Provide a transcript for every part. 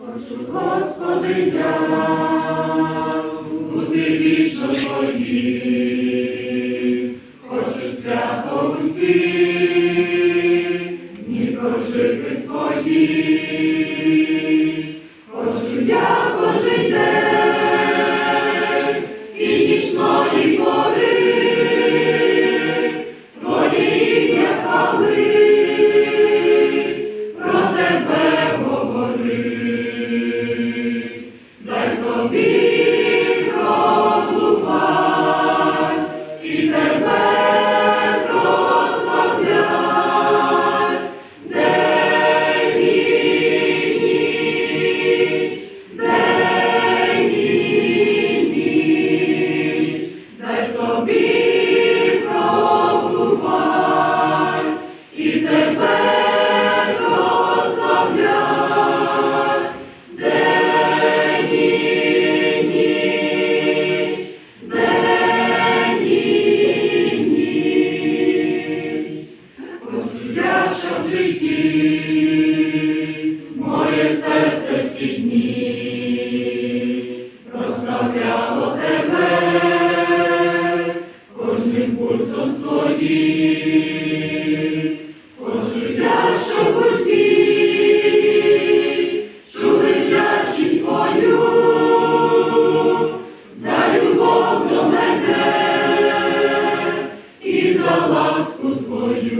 Хочу, Господи, я бути вічно Твоїм, хочу свято усі, ні прожити свої, хочу я кожен день і нічної пори.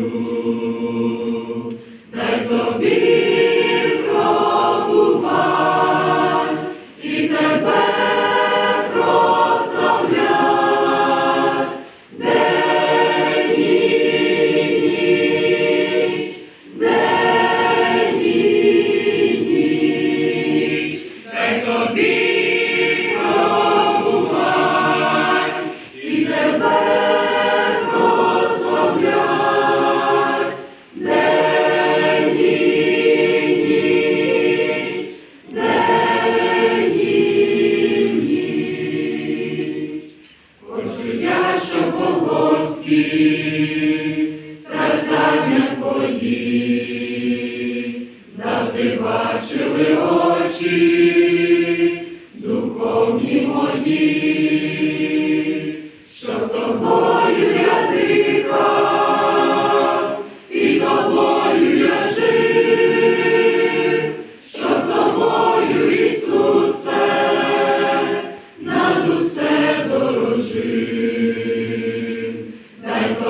you. всі страждання завжди бачили очі, духовні мої.